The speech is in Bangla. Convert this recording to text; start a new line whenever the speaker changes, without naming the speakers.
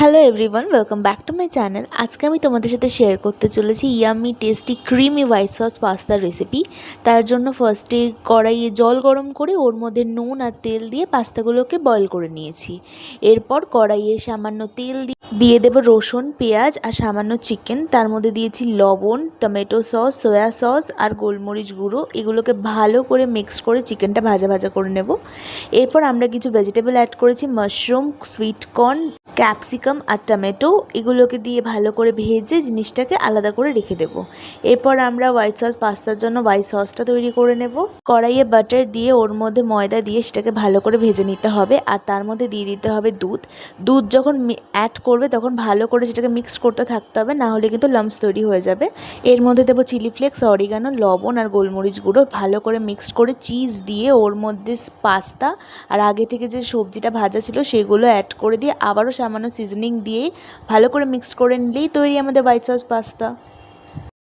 Hello everyone welcome back to my channel আজকে আমি তোমাদের সাথে শেয়ার করতে চলেছি yummy tasty creamy white sauce পাস্তার recipe তার জন্য ফার্স্টে কড়াইয়ে জল গরম করে ওর মধ্যে নুন আর তেল দিয়ে পাস্তাগুলোকে বয়ল করে নিয়েছি। এরপর কড়াইয়ে সামান্য তেল দিয়ে দিয়ে দেবো রসুন, পেঁয়াজ আর সামান্য চিকেন তার মধ্যে দিয়েছি লবণ টমেটো সস সয়া সস আর গোলমরিচ গুঁড়ো। এগুলোকে ভালো করে মিক্স করে চিকেনটা ভাজা ভাজা করে নেব। এরপর আমরা কিছু ভেজিটেবল অ্যাড করেছি মাশরুম সুইটকর্ন ক্যাপসিকাম আর টমেটো এগুলোকে দিয়ে ভালো করে ভেজে জিনিসটাকে আলাদা করে রেখে দেব। এরপর আমরা হোয়াইট সস পাস্তার জন্য হোয়াইট সসটা তৈরি করে নেব। কড়াইয়ে বাটার দিয়ে ওর মধ্যে ময়দা দিয়ে সেটাকে ভালো করে ভেজে নিতে হবে। আর তার মধ্যে দিয়ে দিতে হবে দুধ। দুধ যখন অ্যাড করবে, তখন ভালো করে সেটাকে মিক্স করতে থাকতে হবে, না হলে কিন্তু লামস তৈরি হয়ে যাবে। এর মধ্যে দেবো চিলি ফ্লেক্স অরিগানো লবণ আর গোলমরিচ গুঁড়ো। ভালো করে মিক্স করে চিজ দিয়ে ওর মধ্যে পাস্তা আর আগে থেকে যে সবজিটা ভাজা ছিল সেগুলো অ্যাড করে দিয়ে আবারও সামান্য সিজনিং দিয়ে ভালো করে মিক্স করে নিলেই তৈরি আমাদের হোয়াইট সস পাস্তা